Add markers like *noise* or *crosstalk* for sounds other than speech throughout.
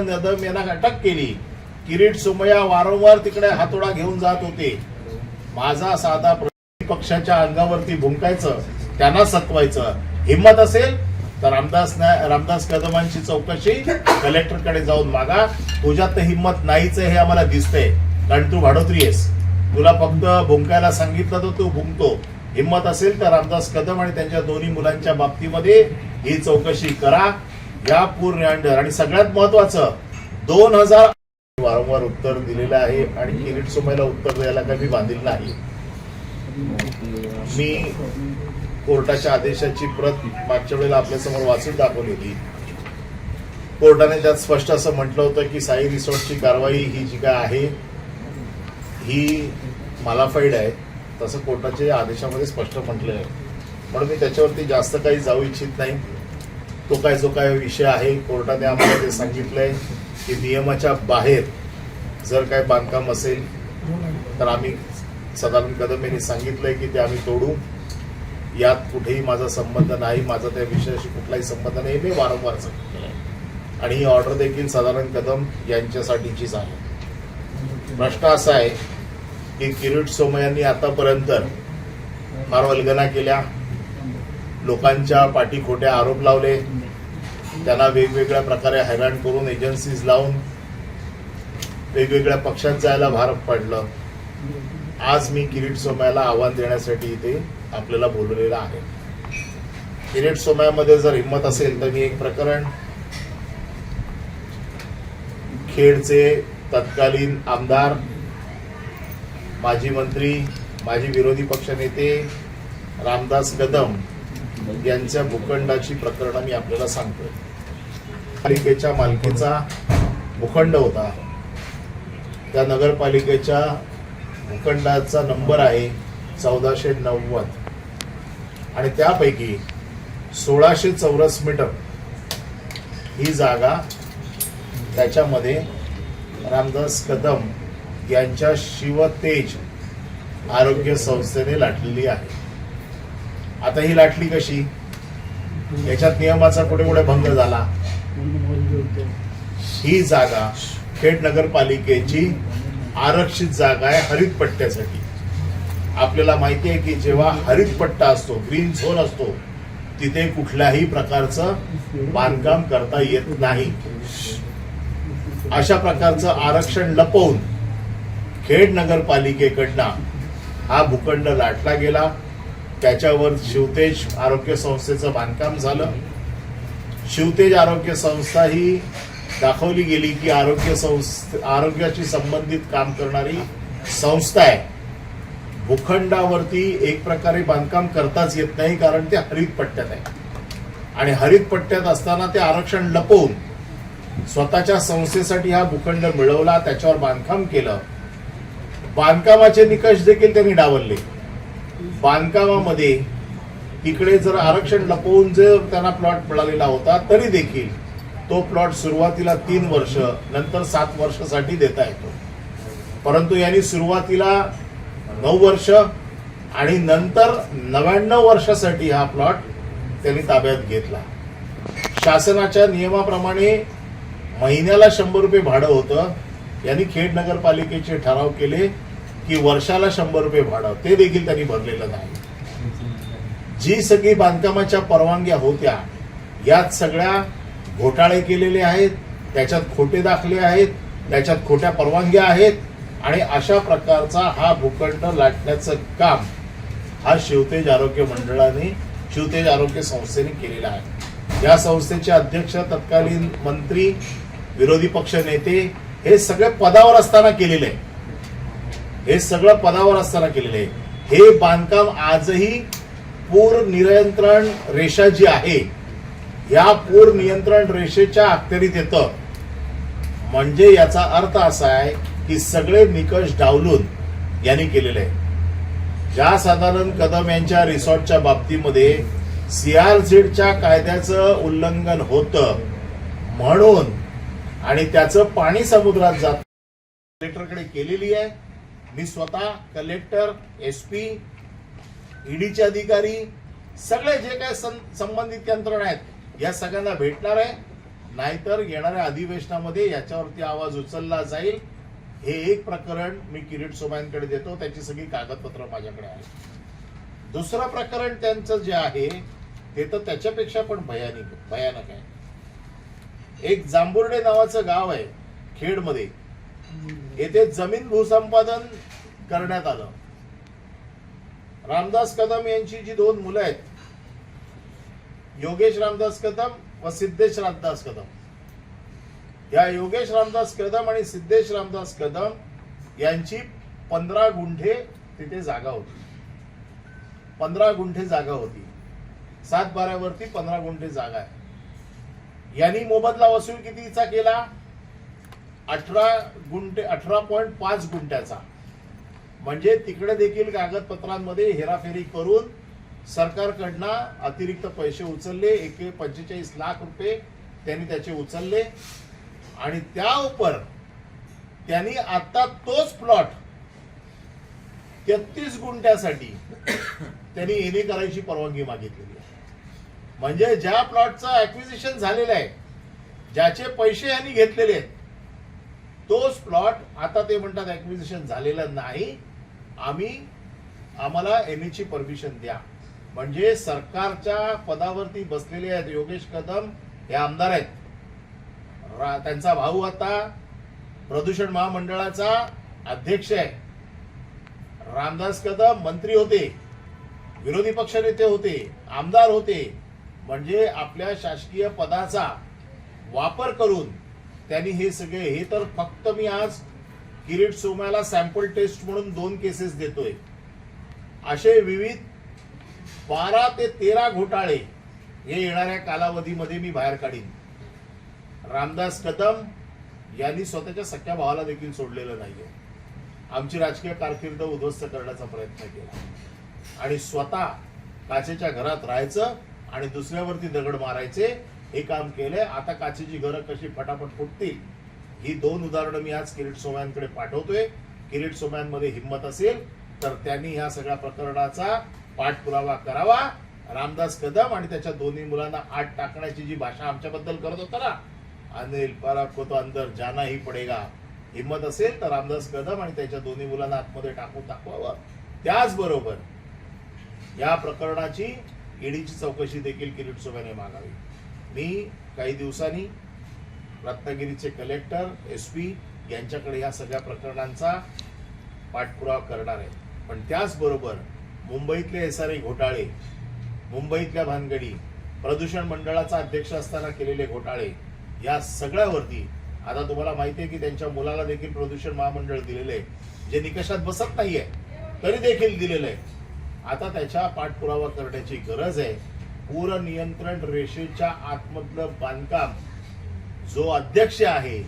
सदानंद यादव यांना अटक केली. किरीट सोमया वारंवार तिकडे हातोडा घेऊन जात होते. माझा साधा पक्षाच्या अंगावरती भुंकायचं त्यांना सत्वायचं. हिंमत असेल तर रामदास रामदास कदमांची चौकशी कलेक्टरकडे जाऊन मागा. तुझ्यात तर हिंमत नाहीच हे आम्हाला दिसतंय. कारण तू भाडोत्री आहेस. तुला फक्त भुंकायला सांगितलं तर तू भुंकतो. हिंमत असेल तर रामदास कदम आणि त्यांच्या दोन्ही मुलांच्या बाबतीमध्ये ही चौकशी करा. या पूर्ण अंडर आणि सगळ्यात महत्वाचं दोन हजार वारंवार उत्तर दिलेलं आहे आणि किरीट सोमयला उत्तर द्यायला काही मी बांधील नाही. मी कोर्टाच्या आदेशाची प्रत मागच्या वेळेला आपल्यासमोर वाचून दाखवली होती कोर्टाने त्यात स्पष्ट असं म्हटलं होतं की साई रिसॉर्टची कारवाई ही जी काय आहे ही मालाफाईड आहे. तसं कोर्टाच्या आदेशामध्ये स्पष्ट म्हटलं आहे म्हणून मी त्याच्यावरती जास्त काही जाऊ इच्छित नाही. तो काय जो काय विषय आहे कोर्टाने आम्हाला ते सांगितलंय की नियमाच्या बाहेर जर काय बांधकाम असेल तर आम्ही सदानंद कदम यांनी सांगितलंय की ते आम्ही तोडू. यात कुठेही माझा संबंध नाही माझा त्या विषयाशी कुठलाही संबंध नाही मी वारंवार सांगितलेलं आहे आणि ही ऑर्डर देखील सदानंद कदम यांच्यासाठीचीच आहे प्रश्न असा आहे की किरीट सोमय्यांनी आतापर्यंत फार वल्गना केल्या. लोकांच्या पाठी खोट्या आरोप लावले. त्यांना वेगवेगळ्या प्रकारे हैराण करून एजन्सीज लावून वेगवेगळ्या पक्षात जायला भार पडलं. आज मी किरीट सोमयाला आव्हान देण्यासाठी इथे आपल्याला बोलवलेलं आहे. किरीट सोमयामध्ये जर हिंमत असेल तर मी एक प्रकरण खेडचे तत्कालीन आमदार माजी मंत्री माजी विरोधी पक्षनेते रामदास कदम यांच्या भूखंडाची प्रकरणं मी आपल्याला सांगतोय. पालिकेच्या मालकीचा भूखंड होता. त्या नगरपालिकेच्या भूखंडाचा नंबर आहे चौदाशे नव्वद. आणि त्यापैकी सोळाशे चौरस मीटर ही जागा त्याच्यामध्ये रामदास कदम यांच्या शिवतेज आरोग्य संस्थेने लाटलेली आहे. आता ही लाटली कशी? याच्यात नियमाचा कुठे कुठे भंग झाला? ही जागा खेड नगरपालिकेची आरक्षित जागा आहे हरित पट्ट्यासाठी. आपल्याला माहिती आहे की जेव्हा हरित पट्टा असतो ग्रीन झोन असतो तिथे कुठल्याही प्रकारचं बांधकाम करता येत नाही. अशा प्रकारचं आरक्षण लपवून खेड नगरपालिकेकडनं हा भूखंड लाटला गेला. त्याच्यावर शिवतेज आरोग्य संस्थेचं बांधकाम झालं. शिवतेज आरोग्य संस्था ही दाखवली गेली की आरोग्य संस्थ आरोग्याशी संबंधित काम करणारी संस्था आहे. भूखंडावरती एक प्रकारे बांधकाम करताच येत नाही कारण ते हरित पट्ट्यात आहे. आणि हरित पट्ट्यात असताना ते आरक्षण लपवून स्वतःच्या संस्थेसाठी हा भूखंड मिळवला त्याच्यावर बांधकाम केलं. बांधकामाचे निकष देखील त्यांनी डावलले. बांधकामामध्ये तिकडे जर आरक्षण लपवून जर त्यांना प्लॉट मिळालेला होता तरी देखील तो प्लॉट सुरुवातीला तीन वर्ष नंतर सात वर्षासाठी देता येतो. परंतु यांनी सुरुवातीला नऊ वर्ष आणि नंतर नव्याण्णव वर्षासाठी हा प्लॉट त्यांनी ताब्यात घेतला. शासनाच्या नियमाप्रमाणे महिन्याला शंभर रुपये भाडं होतं. यांनी खेड नगरपालिकेचे ठराव केले की वर्षाला शंभर रुपये भाडं. ते देखील त्यांनी भरलेलं नाही. जी सगळी बांधकामाच्या परवानग्या होत्या यात सगळ्या घोटाळे केलेले आहेत त्याच्यात खोटे दाखले आहेत त्याच्यात खोट्या परवानग्या आहेत आणि अशा प्रकारचा हा भूखंड लाटण्याचं काम हा शिवतेज आरोग्य मंडळाने शिवतेज आरोग्य संस्थेने केलेला आहे. या संस्थेचे अध्यक्ष तत्कालीन मंत्री विरोधी पक्ष नेते हे सगळे पदावर असताना केलेले आहे हे सगळं पदावर असताना केलेलं आहे हे बांधकाम आजही पूर नियंत्रण रेषा जी आहे या पूर नियंत्रण रेषेच्या अखत्यारीत येतं. म्हणजे याचा अर्थ असा आहे की सगळे निकष डावलून यांनी केलेले आहे ज्या साधारण कदम यांच्या रिसॉर्टच्या बाबतीमध्ये सीआरझेडच्या कायद्याचं उल्लंघन होतं म्हणून आणि त्याचं पाणी समुद्रात जात कलेक्टरकडे केलेली आहे. मी स्वतः कलेक्टर एस पी ईडीचे अधिकारी सगळे जे काय सं- संबंधित यंत्रणा आहेत या सगळ्यांना भेटणार आहे. नाहीतर येणाऱ्या अधिवेशनामध्ये याच्यावरती आवाज उचलला जाईल. हे एक प्रकरण मी किरीट सोमायांकडे देतो. त्याची सगळी कागदपत्र माझ्याकडे आहे दुसरं प्रकरण त्यांचं जे आहे ते तर त्याच्यापेक्षा पण भयानक भयानक आहे. एक जांभुर्डे नावाचं गाव आहे खेडमध्ये. येथे जमीन भूसंपादन करण्यात आलं. रामदास कदम यांची जी दोन मुलं आहेत योगेश रामदास कदम व सिद्धेश रामदास कदम. या योगेश रामदास कदम आणि सिद्धेश रामदास कदम यांची पंधरा गुंठे तिथे जागा होती. पंधरा गुंठे जागा होती. सात बारावरती पंधरा गुंठे जागा आहे. यांनी मोबदला वसूल कितीचा केला? अठरा गुंठे अठरा पॉईंट पाच गुंठ्याचा. म्हणजे तिकडे देखील कागदपत्रांमध्ये हेराफेरी करून सरकारकडनं अतिरिक्त पैसे उचलले. एक पंचेचाळीस लाख रुपये त्यांनी त्याचे उचलले. आणि त्या उपर त्यांनी आता तोच प्लॉट तेहतीस गुंठ्यासाठी त्यांनी एने करायची परवानगी मागितलेली आहे. म्हणजे ज्या प्लॉटचं ऍक्विजिशन झालेलं आहे ज्याचे पैसे यांनी घेतलेले आहेत तोच प्लॉट आता ते म्हणतात ऍक्विजिशन झालेलं नाही. आम्ही आम्हाला एनएची परमिशन द्या. म्हणजे सरकारच्या पदावरती बसलेले आहेत योगेश कदम हे आमदार आहेत. रा- त्यांचा भाऊ आता प्रदूषण महामंडळाचा अध्यक्ष आहे. रामदास कदम मंत्री होते विरोधी पक्षनेते होते आमदार होते. म्हणजे आपल्या शासकीय पदाचा वापर करून त्यांनी हे सगळे हे तर फक्त मी आज किरीट सोम्याला सॅम्पल टेस्ट म्हणून दोन केसेस देतोय. असे विविध बारा ते तेरा घोटाळे हे येणाऱ्या कालावधीमध्ये मी बाहेर काढीन. रामदास कदम यांनी स्वतःच्या सख्या भावाला देखील सोडलेलं नाहीये. आमची राजकीय कारकीर्द उद्ध्वस्त करण्याचा प्रयत्न केला. आणि स्वतः काचेच्या घरात राहायचं आणि दुसऱ्यावरती दगड मारायचे हे काम केलंय. आता काचेची घरं कशी फटाफट फुटतील ही दोन उदाहरणं मी आज किरीट सोमयांकडे पाठवतोय. किरीट सोमयांमध्ये हिंमत असेल तर त्यांनी ह्या सगळ्या प्रकरणाचा पाठपुरावा करावा. रामदास कदम आणि त्याच्या दोन्ही मुलांना आत टाकण्याची जी भाषा आमच्याबद्दल करत होता ना अनिल पराग को तो अंदर जाना ही पडेगा. हिंमत असेल तर रामदास कदम आणि त्याच्या दोन्ही मुलांना आतमध्ये टाकून दाखवावं. त्याचबरोबर या प्रकरणाची ईडीची चौकशी देखील किरीट सोम्याने मागावी. मी काही दिवसांनी रत्नागिरीचे कलेक्टर एस पी यांच्याकडे या सगळ्या प्रकरणांचा पाठपुरावा करणार आहे. पण त्याचबरोबर मुंबईतले एस आर घोटाळे मुंबईतल्या भानगडी प्रदूषण मंडळाचा अध्यक्ष असताना केलेले घोटाळे या सगळ्यावरती आता तुम्हाला माहिती आहे की त्यांच्या मुलाला देखील प्रदूषण महामंडळ दिलेलं आहे. जे निकषात बसत नाहीये तरी देखील दिलेलं आहे. आता त्याच्या पाठपुरावा करण्याची गरज आहे. पूर नियंत्रण रेषेच्या आतमधलं बांधकाम जो अध्यक्ष आहे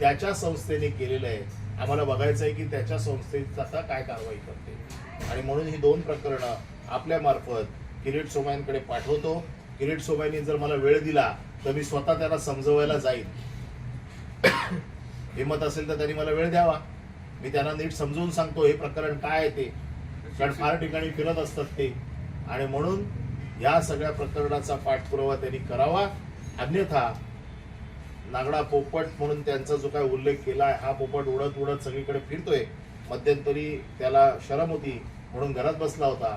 त्याच्या संस्थेने केलेलं आहे. आम्हाला बघायचं आहे की त्याच्या संस्थेचा आता काय कारवाई करते. आणि म्हणून ही दोन प्रकरणं आपल्यामार्फत किरीट सोमायांकडे पाठवतो. किरीट सोमायांनी जर मला वेळ दिला तर मी स्वतः त्याला समजवायला जाईल *coughs* हिंमत असेल तर त्यांनी मला वेळ द्यावा. मी त्यांना नीट समजवून सांगतो हे प्रकरण काय आहे ते. कारण फार ठिकाणी फिरत असतात ते. आणि म्हणून या सगळ्या प्रकरणाचा पाठपुरावा त्यांनी करावा. अन्यथा नागडा पोपट म्हणून त्यांचा जो काय उल्लेख केला आहे हा पोपट उडत उडत सगळीकडे फिरतोय. मध्यंतरी त्याला शरम होती म्हणून घरात बसला होता.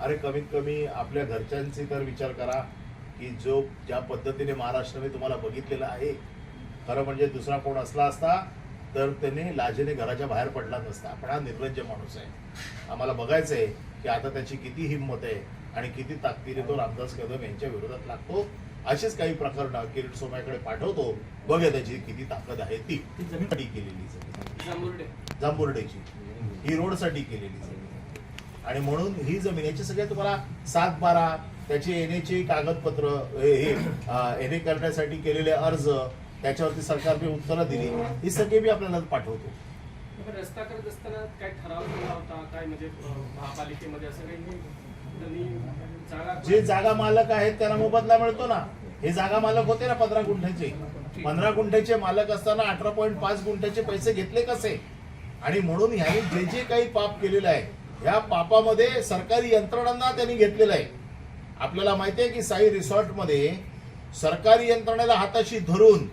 अरे कमीत कमी आपल्या घरच्यांची तर विचार करा की जो ज्या पद्धतीने महाराष्ट्राने तुम्हाला बघितलेला आहे खरं म्हणजे दुसरा कोण असला असता तर त्याने लाजेने घराच्या बाहेर पडला नसता. पण हा निर्लज्ज माणूस आहे. आम्हाला बघायचं आहे की आता त्याची किती हिंमत आहे आणि किती ताकदीने तो रामदास कदम यांच्या विरोधात लागतो. अशीच काही प्रकरणं किरीट सोम्याकडे पाठवतो. बघूया त्याची किती ताकद आहे ती. केलेली जांभुर्डेची. ही रोडसाठी केलेली जमीन आणि म्हणून ही जमीन याची सगळे तुम्हाला सात बारा त्याची एनएची कागदपत्र हे एनए करण्यासाठी केलेले अर्ज त्याच्यावरती सरकारने उत्तरं दिली ही सगळी मी आपल्याला पाठवतो. रस्ता करत असताना काय ठराव केला होता? काय म्हणजे महापालिकेमध्ये असं काही जे जागा मालक आहेत त्यांना मोबदला मिळतो ना. हे जागा मालक होते ना पंधरा गुंठ्याचे? पंधरा गुंठ्याचे मालक असताना अठरा पॉईंट पाच गुंठ्याचे पैसे घेतले कसे? आणि म्हणून ह्याने जे जे काही पाप केलेलं आहे या पापामध्ये सरकारी यंत्रणांना त्यांनी घेतलेलं आहे. आपल्याला माहिती आहे की साई रिसॉर्टमध्ये सरकारी यंत्रणेला हाताशी धरून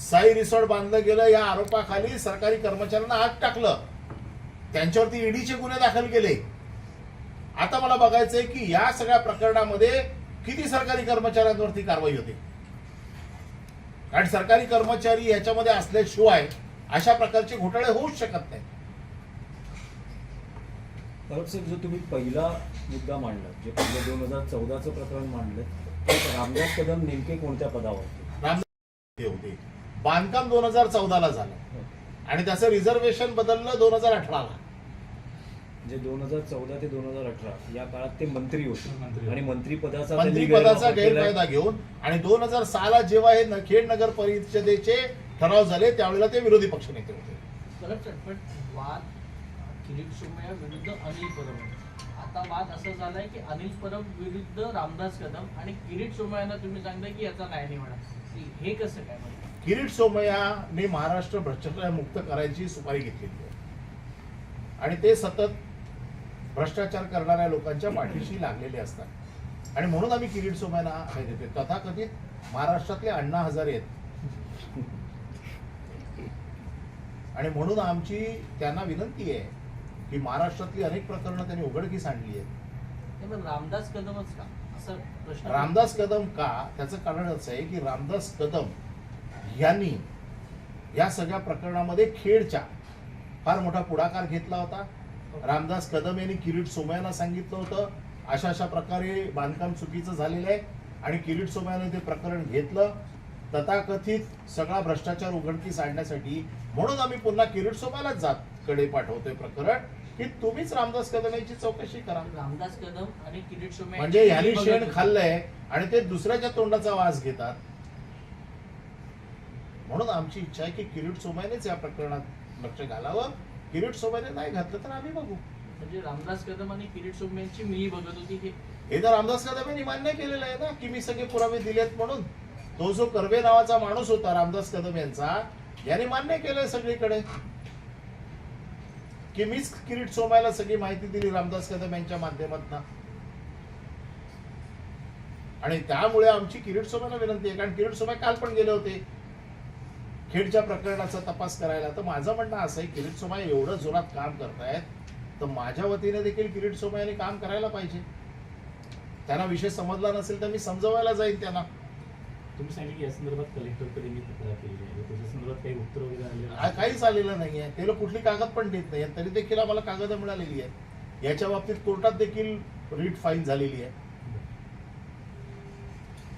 साई रिसॉर्ट बांधलं गेलं या आरोपाखाली सरकारी कर्मचाऱ्यांना आत टाकलं. त्यांच्यावरती ईडीचे गुन्हे दाखल केले. आता मला बघायचंय की या सगळ्या प्रकरणामध्ये किती सरकारी कर्मचाऱ्यांवरती कारवाई होते? कारण सरकारी कर्मचारी याच्यामध्ये असल्याशिवाय अशा प्रकारचे घोटाळे होऊच शकत नाही साहेब जो तुम्ही पहिला मुद्दा मांडला जे पहिलं दोन हजार चौदाचं प्रकरण मांडलं रामदास कदम नेमके कोणत्या पदावर होते राम ते होते. बांधकाम दोन हजार चौदाला झालं. आणि त्याचं रिझर्वेशन बदललं दोन हजार अठराला. म्हणजे दोन हजार चौदा ते दोन हजार अठरा या काळात ते मंत्री होते. मंत्री. आणि मंत्रीपदाचा मंत्रीपदाचा. गैरफायदा घेऊन आणि दोन हजार सहाला जेव्हा हे खेड नगर परिषदेचे ठराव झाले त्यावेळेला ते विरोधी होते. वाद किरीट सोमय्या विरुद्ध अनिल परब आता वाद असं झालाय की अनिल परब विरुद्ध रामदास कदम आणि किरीट सोमय्यांना तुम्ही सांगताय की याचा न्याय निवडा हे कसं काय म्हणजे किरीट सोमय्याने महाराष्ट्र भ्रष्टाचार मुक्त करायची सुपारी घेतलेली आहे. आणि ते सतत भ्रष्टाचार करणाऱ्या लोकांच्या पाठीशी लागलेले असतात. आणि म्हणून आम्ही किरीट सोमय्यांना हे देतो तथाकथित महाराष्ट्रातले अण्णा हजारे आहेत. आणि म्हणून आमची त्यांना विनंती आहे की महाराष्ट्रातली अनेक प्रकरणं त्यांनी उघडकीस आणली आहेत. रामदास कदमच का? असं प्रश्न रामदास कदम का? त्याचं कारण असं आहे की रामदास कदम यांनी या सगळ्या प्रकरणामध्ये खेडच्या फार मोठा पुढाकार घेतला होता. रामदास कदम यांनी किरीट सोमय्यांना सांगितलं होतं. अशा अशा प्रकारे बांधकाम चुकीचं झालेलं आहे. आणि किरीट सोमय्याने ते प्रकरण घेतलं. तथाकथित सगळा भ्रष्टाचार उघडकीस आणण्यासाठी म्हणून आम्ही पुन्हा किरीट सोमय्यालाच जात कडे पाठवतोय प्रकरण. की तुम्हीच रामदास कदम यांची चौकशी करा. रामदास कदम आणि किरीट सोमय्या म्हणजे ह्यांनी शेण खाल्लंय आणि ते दुसऱ्याच्या तोंडाचा वास घेतात. म्हणून आमची इच्छा आहे की किरीट सोमयनेच या प्रकरणात लक्ष घालावं. किरीट सोमयने नाही घातलं तर आम्ही बघू. म्हणजे रामदास कदम आणि किरीट सोमय्यांची मिली बघत होती की हे तर रामदास कदम यांनी मान्य केलेलं आहे ना की मी सगळे पुरावे दिलेत म्हणून. तो जो कर्वे नावाचा माणूस होता रामदास कदम यांचा याने मान्य केलंय सगळीकडे. की मीच किरीट सोमायला सगळी माहिती दिली रामदास कदम यांच्या माध्यमातून. आणि त्यामुळे आमची किरीट सोमायला विनंती आहे कारण किरीट सोमाय काल पण गेले होते. खेडच्या प्रकरणाचा तपास करायला. तर माझं म्हणणं असं आहे किरीट सोमाय एवढं जोरात काम करतायत तर माझ्या वतीने देखील किरीट सोमय्याने काम करायला पाहिजे. त्यांना विषय समजला नसेल तर मी समजवायला जाईन त्यांना. तुम्ही सांगितलं की या संदर्भात कलेक्टरकडे मी तक्रार केलेली आहे. त्याच्या संदर्भात काही उत्तर वगैरे आलेलं आ- आहे? काहीच आलेलं नाहीये ते लोक कुठली कागद पण देत नाही. तरी देखील आम्हाला कागद मिळालेली आहे याच्या बाबतीत कोर्टात देखील रीट फाईन झालेली आहे.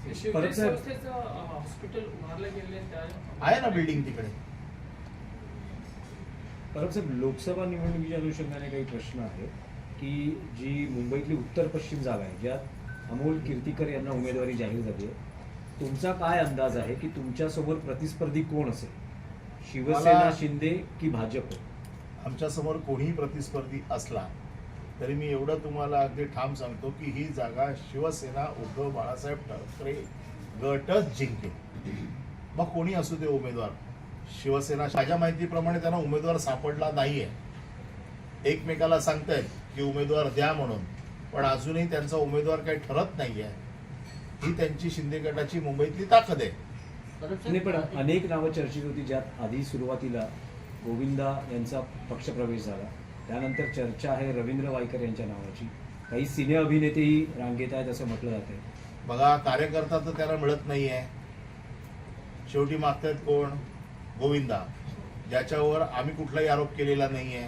परत साहेब- हॉस्पिटल उभारलं गेले त्या आहे ना बिल्डिंग तिकडे. परत साहेब लोकसभा निवडणुकीच्या अनुषंगाने काही प्रश्न आहेत की जी मुंबईतली उत्तर पश्चिम जागा आहे ज्यात अमोल कीर्तीकर यांना उमेदवारी जाहीर झाली आहे तुमचा काय अंदाज आहे की तुमच्यासमोर प्रतिस्पर्धी कोण असेल? शिवसेना मला- शिंदे की भाजप? आमच्यासमोर कोणीही प्रतिस्पर्धी असला तरी मी एवढं तुम्हाला अगदी ठाम सांगतो की ही जागा शिवसेना उद्धव बाळासाहेब ठाकरे गटच जिंकेल. मग कोणी असू दे उमेदवार. शिवसेना माझ्या माहितीप्रमाणे त्यांना उमेदवार सापडला नाहीये. एकमेकाला सांगतायत की उमेदवार द्या म्हणून. पण अजूनही त्यांचा उमेदवार काही ठरत नाहीये. ही त्यांची शिंदे गटाची मुंबईतली ताकद आहे. नाही पण अनेक नावं चर्चेत होती ज्यात आधी सुरुवातीला गोविंदा यांचा पक्षप्रवेश झाला. त्यानंतर चर्चा आहे रवींद्र वायकर यांच्या नावाची. काही सिने अभिनेतेही रांगेत आहेत असं म्हटलं जात. आहे बघा कार्यकर्ता तर त्याला मिळत नाहीये. शेवटी मागतायत कोण? गोविंदा. ज्याच्यावर आम्ही कुठलाही आरोप केलेला नाहीये.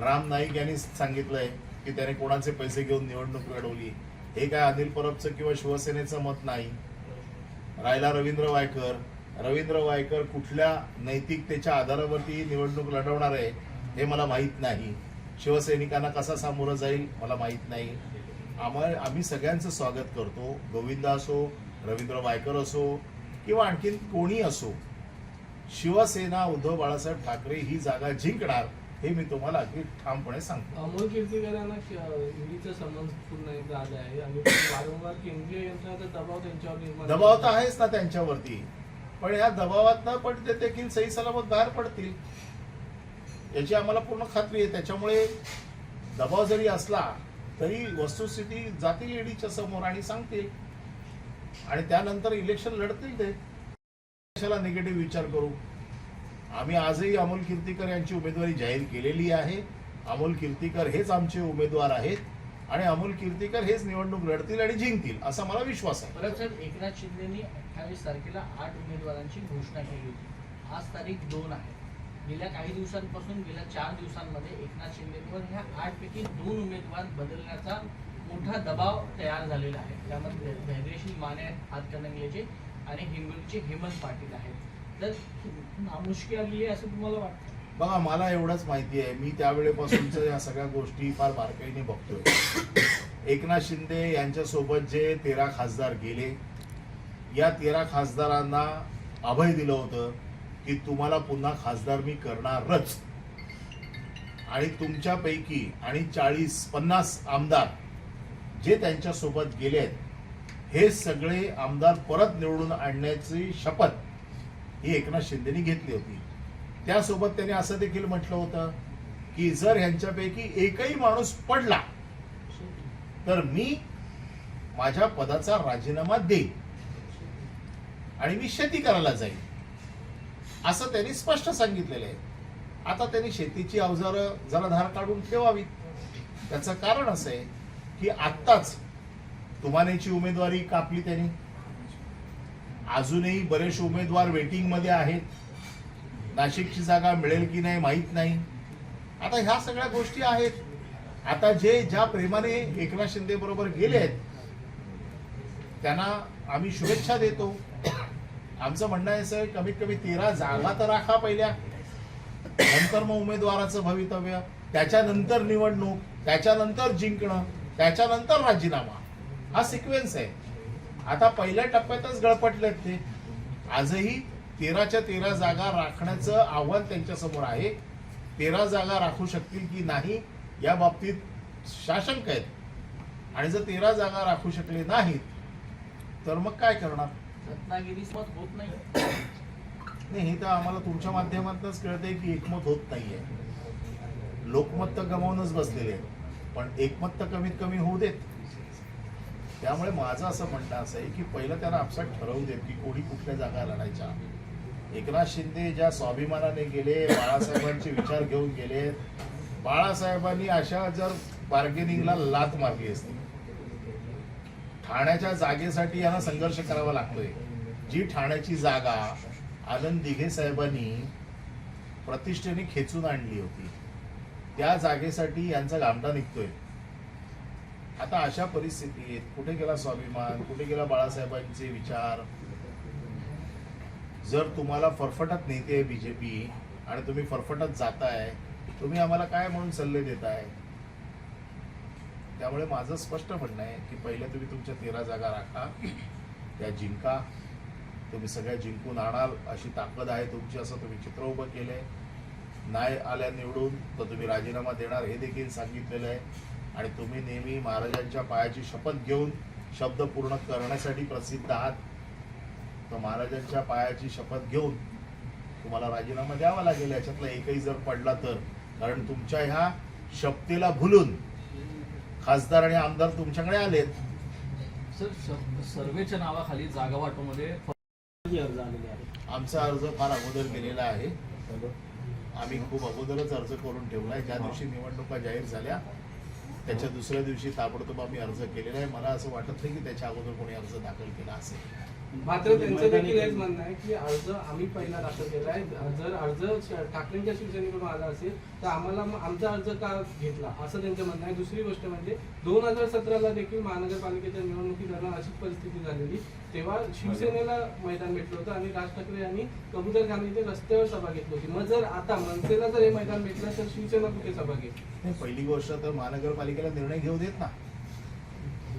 राम नाईक यांनी सांगितलंय की त्याने कोणाचे पैसे घेऊन निवडणूक लढवली. हे काय अनिल परबचं किंवा शिवसेनेचं मत नाही? राहिला रवींद्र वायकर. रवींद्र वायकर कुठल्या नैतिकतेच्या आधारावरती निवडणूक लढवणार आहे? हे मला माहीत नाही. शिवसैनिकांना कसा सामोरं जाईल मला माहीत नाही. आम्हाला आम्ही सगळ्यांचं स्वागत करतो. गोविंदा असो रवींद्र वायकर असो किंवा आणखीन कोणी असो. शिवसेना उद्धव बाळासाहेब ठाकरे ही जागा जिंकणार हे मी तुम्हाला अगदी ठामपणे सांगतो. अमोल कीर्तीकरांना ईडीचा समन्स पुन्हा एकदा आला आहे. आणि वारंवार केंद्रीय यंत्रणाचा दबाव त्यांच्यावर दबाव तर आहेच ना त्यांच्यावरती. पण या दबावात न पण ते देखील सही सलामत बाहेर पडतील. याची आम्हाला पूर्ण खात्री आहे. त्याच्यामुळे दबाव जरी असला तरी वस्तुस्थिती जातील ईडीच्या समोर आणि सांगतील. आणि त्यानंतर इलेक्शन लढतील ते. कशाला निगेटिव्ह विचार करू? आम्ही आजही अमोल कीर्तीकर यांची उमेदवारी जाहीर केलेली आहे. अमोल कीर्तीकर हेच आमचे उमेदवार आहेत. आणि अमोल कीर्तीकर हेच निवडणूक लढतील आणि जिंकतील असा मला विश्वास आहे. साहेब एकनाथ शिंदेनी अठ्ठावीस तारखेला आठ उमेदवारांची घोषणा केली होती. आज तारीख दोन आहे. गेल्या काही दिवसांपासून गेल्या चार दिवसांमध्ये एकनाथ शिंदेवर ह्या आठ पैकी दोन उमेदवार बदलण्याचा मोठा दबाव तयार झालेला आहे. त्यामध्ये धैर्यशील माने हातकणंगलेचे आणि हिंगोलीचे हेमंत पाटील आहेत. तर नामुष्की आली आहे असं तुम्हाला वाटतं? बघा मला एवढंच माहिती आहे. मी त्यावेळेपासूनच या सगळ्या गोष्टी फार बारकाईने बघतोय. एकनाथ शिंदे यांच्यासोबत जे तेरा खासदार गेले या तेरा खासदारांना अभय दिलं होतं. की तुम्हाला पुन्हा खासदार मी करणारच. आणि तुमच्यापैकी आणि चाळीस पन्नास आमदार जे त्यांच्यासोबत गेले आहेत हे सगळे आमदार परत निवडून आणण्याची शपथ ही एकनाथ शिंदेनी घेतली होती. त्यासोबत त्यांनी असं देखील म्हटलं होतं की जर ह्यांच्यापैकी एकही माणूस पडला तर मी माझ्या पदाचा राजीनामा देईन. आणि मी शेती करायला जाईल असं त्यांनी स्पष्ट सांगितलेलं आहे. आता त्यांनी शेतीची अवजारं जलधार काढून ठेवावीत. त्याचं कारण असं आहे की आत्ताच तुमानेची उमेदवारी कापली त्यांनी. अजूनही बरेच उमेदवार वेटिंगमध्ये आहेत. नाशिकची जागा मिळेल की नाही माहीत नाही. आता ह्या सगळ्या गोष्टी आहेत. आता जे ज्या प्रेमाने एकनाथ शिंदे बरोबर गेले आहेत त्यांना आम्ही शुभेच्छा देतो. आमचं म्हणणं आहे सर कमीत कमी तेरा जागा तर राखा पहिल्या. नंतर मग उमेदवाराचं भवितव्य त्याच्यानंतर निवडणूक त्याच्यानंतर जिंकणं त्याच्यानंतर राजीनामा. हा सिक्वेन्स आहे. आता पहिल्या टप्प्यातच गळपटलेत ते. आजही तेराच्या तेरा जागा राखण्याचं आव्हान त्यांच्यासमोर आहे. तेरा जागा राखू शकतील की नाही या बाबतीत शाशंक आहेत. आणि जर तेरा जागा राखू शकले नाहीत तर मग काय करणार? रत्नागिरीस होत नाही. नाही हे तर आम्हाला तुमच्या माध्यमातूनच कळतंय की एकमत होत नाहीये. लोकमत तर गमावूनच बसलेले आहेत. पण एकमत तर कमीत कमी होऊ देत. त्यामुळे माझं असं म्हणणं असं आहे की पहिलं त्यांना आपसात ठरवू देत की कोणी कुठल्या जागा लढायच्या. एकनाथ शिंदे ज्या स्वाभिमानाने गेले बाळासाहेबांचे विचार घेऊन गेले बाळासाहेबांनी अशा जर बार्गेनिंगला लात मारली असती ठाण्याच्या जागेसाठी यांना संघर्ष करावा लागतोय. जी ठाण्याची जागा आनंद दिघे साहेबांनी प्रतिष्ठेने खेचून आणली होती. त्या जागेसाठी यांचा गामडा निघतोय. आता अशा परिस्थितीत कुठे गेला स्वाभिमान? कुठे गेला बाळासाहेबांचे विचार? जर तुम्हाला फरफटत नेते बीजेपी आणि तुम्ही फरफटत जाताय तुम्ही आम्हाला काय म्हणून सल्ले देताय? त्यामुळे माझं स्पष्ट म्हणणं आहे की पहिले तुम्ही तुमच्या तेरा जागा राखा त्या जिंका. तुम्ही सगळ्या जिंकून आणाल अशी ताकद आहे तुमची असं तुम्ही चित्र उभं केलंय. नाही आल्या निवडून तर तुम्ही राजीनामा देणार हे देखील सांगितलेलं आहे. आणि तुम्ही नेहमी महाराजांच्या पायाची शपथ घेऊन शब्द पूर्ण करण्यासाठी प्रसिद्ध आहात. तर महाराजांच्या पायाची शपथ घेऊन तुम्हाला राजीनामा द्यावा लागेल. याच्यातला एकही जर पडला तर. कारण तुमच्या ह्या शपथेला भुलून खासदार आणि आमदार तुमच्याकडे आलेत. सर सर्वेच्या नावाखाली जागा वाटोमध्ये अर्ज आलेले आहेत. आमचा अर्ज फार अगोदर गेलेला आहे. आम्ही खूप अगोदरच अर्ज करून ठेवलाय. ज्या दिवशी निवडणुका जाहीर झाल्या त्याच्या दुसऱ्या दिवशी ताबडतोब आम्ही अर्ज केलेला आहे. मला असं वाटत नाही की त्याच्या अगोदर कोणी अर्ज दाखल केला असेल. मात्र त्यांचं देखील हेच म्हणणं आहे की अर्ज आम्ही पहिला दाखल केला आहे. जर अर्ज ठाकरेंच्या शिवसेनेकडून आला असेल तर आम्हाला आमचा अर्ज का घेतला? असं त्यांचं म्हणणं आहे. दुसरी गोष्ट म्हणजे दोन हजार सतराला देखील महानगरपालिकेच्या निवडणुकीदरम्यान अशीच परिस्थिती झालेली तेव्हा शिवसेनेला मैदान भेटलं होतं आणि राज ठाकरे यांनी कबूतरखाना इथे रस्त्यावर सभा घेतली होती. मग जर आता मनसेला जर हे मैदान भेटलं तर शिवसेना कुठे सभा घेईल? नाही पहिली गोष्ट तर महानगरपालिकेला निर्णय घेऊ देत ना.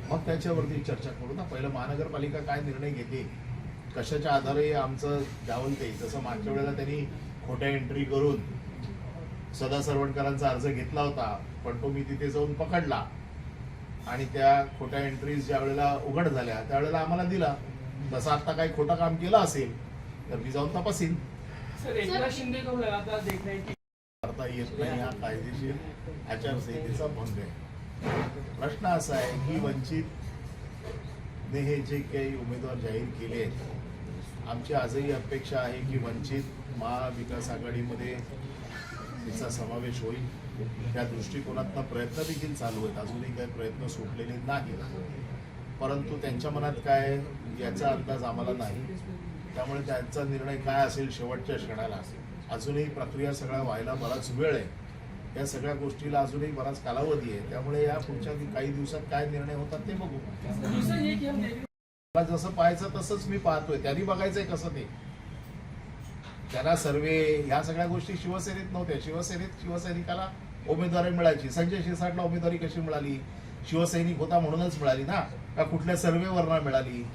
मग त्याच्यावरती चर्चा करू ना. पहिलं महानगरपालिका काय निर्णय घेते? कशाच्या आधारे आमचं जावलते जसं मागच्या वेळेला त्यांनी खोट्या एंट्री करून सदा सरवणकरांचा अर्ज घेतला होता पण तो मी तिथे जाऊन पकडला. आणि त्या खोट्या एंट्रीज ज्या वेळेला उघड झाल्या त्यावेळेला आम्हाला दिला. तसं आता काही खोटं काम केलं असेल तर मी जाऊन तपासीन. करता येत नाही हा कायदेशीर आचारसंहितेचा भंग आहे. प्रश्न असा आहे की वंचित ने हे जे काही उमेदवार जाहीर केले आहेत आमची आजही अपेक्षा आहे की वंचित महाविकास आघाडीमध्ये तिचा समावेश होईल. त्या दृष्टिकोनातनं प्रयत्न देखील चालू आहेत. अजूनही काही प्रयत्न सुटलेले नाही परंतु त्यांच्या मनात काय याचा अंदाज आम्हाला नाही. त्यामुळे त्यांचा निर्णय काय असेल शेवटच्या क्षणाला? अजूनही प्रक्रिया सगळ्या व्हायला बराच वेळ आहे. या सगळ्या गोष्टीला अजूनही बराच कालावधी आहे. त्यामुळे या पुढच्या काही दिवसात काय निर्णय होतात ते बघू. मला जसं पाहायचं तसंच मी पाहतोय. त्यांनी बघायचंय कसं ते. त्यांना सर्वे ह्या सगळ्या गोष्टी शिवसेनेत नव्हत्या. शिवसेनेत शिवसैनिकाला उमेदवारी मिळायची. संजय शिरसाटला उमेदवारी कशी मिळाली? शिवसैनिक होता म्हणूनच मिळाली ना? का कुठल्या सर्वेवरना मिळाली?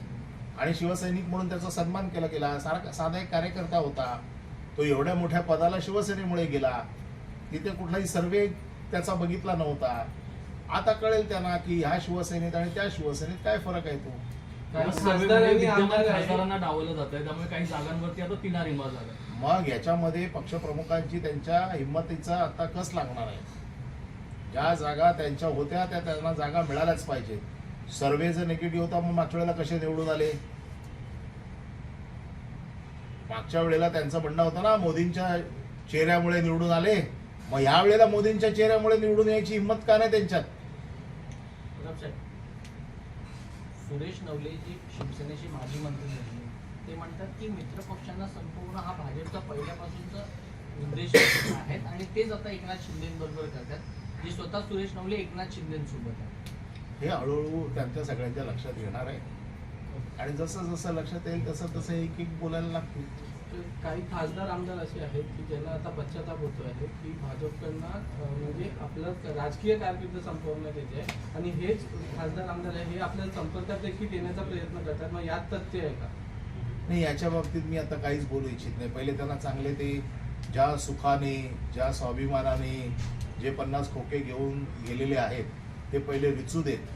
आणि शिवसैनिक म्हणून त्याचा सन्मान केला गेला. सारखा साधा एक कार्यकर्ता होता. तो एवढ्या मोठ्या पदाला शिवसेनेमुळे गेला. तिथे कुठलाही सर्वे त्याचा बघितला नव्हता. आता कळेल त्यांना की ह्या शिवसेनेत आणि त्या शिवसेनेत काय फरक आहे तो. काही. खासदारांना डावलं जात आहे त्यामुळे जागांवरती आता झाला मग याच्यामध्ये पक्षप्रमुखांची त्यांच्या हिंमतीचा आता कस लागणार आहे? ज्या जागा त्यांच्या होत्या त्या त्यांना जागा मिळाल्याच पाहिजे सर्वे जर निगेटिव्ह होता मग मागच्या वेळेला कसे निवडून आले? मागच्या वेळेला त्यांचं म्हणणं होतं ना मोदींच्या चेहऱ्यामुळे निवडून आले. मग या वेळेला मोदींच्या चेहऱ्यामुळे निवडून यायची हिंमत का नाही त्यांच्यात? सुरेश नवले जी शिवसेनेचे माजी मंत्री झाले. ते म्हणतात की मित्र पक्षांना संपवणं हा भाजपचा पहिल्यापासूनचा उद्देश आहेत आणि तेच आता एकनाथ शिंदेबरोबर करतात. जी स्वतः सुरेश नवले एकनाथ शिंदेसोबत आहे हे हळूहळू त्यांच्या सगळ्यांच्या लक्षात येणार आहे. आणि जसं जसं लक्षात येईल तसं तसं एक एक बोलायला लागतील. काही खासदार आमदार असे आहेत की ज्यांना आता पश्चाताप होतो आहे की भाजपकडनं म्हणजे आपलं राजकीय कारकीर्द संपवण्यात येते आहे आणि हेच खासदार आमदार आहे हे आपल्याला संपर्कात देखील येण्याचा प्रयत्न करतात. मग यात तथ्य आहे का? नाही याच्या बाबतीत मी आता काहीच बोलू इच्छित नाही. पहिले त्यांना चांगले ते ज्या सुखाने ज्या स्वाभिमानाने जे पन्नास खोके घेऊन गेलेले आहेत ते पहिले विचू देत.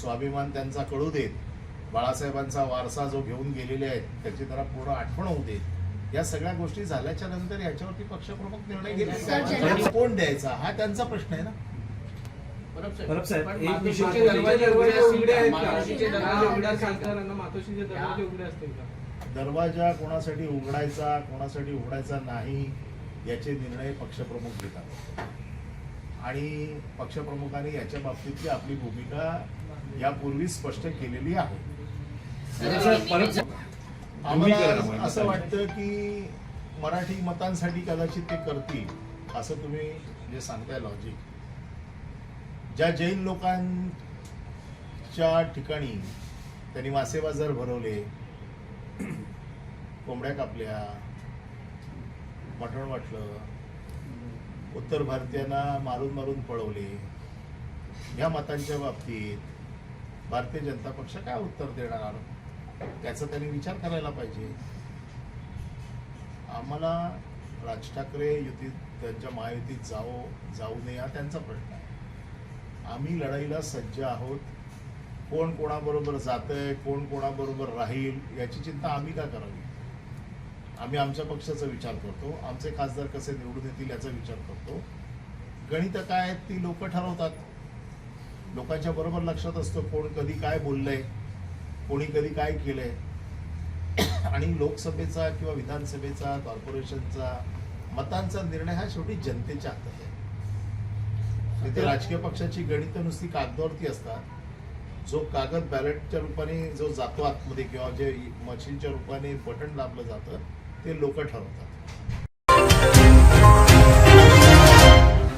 स्वाभिमान त्यांचा कळू देत. बाळासाहेबांचा वारसा जो घेऊन गेलेले आहेत त्याची त्यांना पूर्ण आठवण होऊ देत या सगळ्या गोष्टी झाल्याच्यानंतर याच्यावरती पक्षप्रमुख निर्णय घेतले कोण द्यायचा? हा त्यांचा प्रश्न आहे ना. दरवाजे कोणासाठी उघडायचा कोणासाठी उघडायचा नाही याचे निर्णय पक्षप्रमुख घेतात. आणि पक्षप्रमुखांनी याच्या बाबतीतली आपली भूमिका यापूर्वी स्पष्ट केलेली आहे. आम्हाला असं वाटतं की मराठी मतांसाठी कदाचित ते करतील असं तुम्ही जे सांगताय लॉजिक ज्या जैन लोकांच्या ठिकाणी त्यांनी मासे बाजार भरवले *clears throat* कोंबड्या कापल्या मटण वाटलं उत्तर भारतीयांना मारून मारून पळवले या मतांच्या बाबतीत भारतीय जनता पक्ष काय उत्तर देणार? त्याचा त्यांनी विचार करायला पाहिजे. आम्हाला राज ठाकरे युतीत त्यांच्या महायुतीत जावो जाऊ नये हा त्यांचा प्रश्न आहे. आम्ही लढाईला सज्ज आहोत. कोण कोणाबरोबर जातंय कोण कोणाबरोबर राहील याची चिंता आम्ही का करावी? आम्ही आमच्या पक्षाचा विचार करतो. आमचे खासदार कसे निवडून येतील याचा विचार करतो. गणित काय आहेत ती लोक ठरवतात. लोकांच्या बरोबर लक्षात असतं कोण कधी काय बोललंय. कोणी कधी काय केलंय. आणि लोकसभेचा किंवा विधानसभेचा कॉर्पोरेशनचा मतांचा निर्णय हा शेवटी जनतेच्या हातात आहे. तिथे राजकीय पक्षाची गणितं नुसती कागदावरती असतात. जो कागद बॅलेटच्या रूपाने जो जातो आतमध्ये किंवा जे मशीनच्या रूपाने बटन दाबलं जातं ते लोक ठरवतात.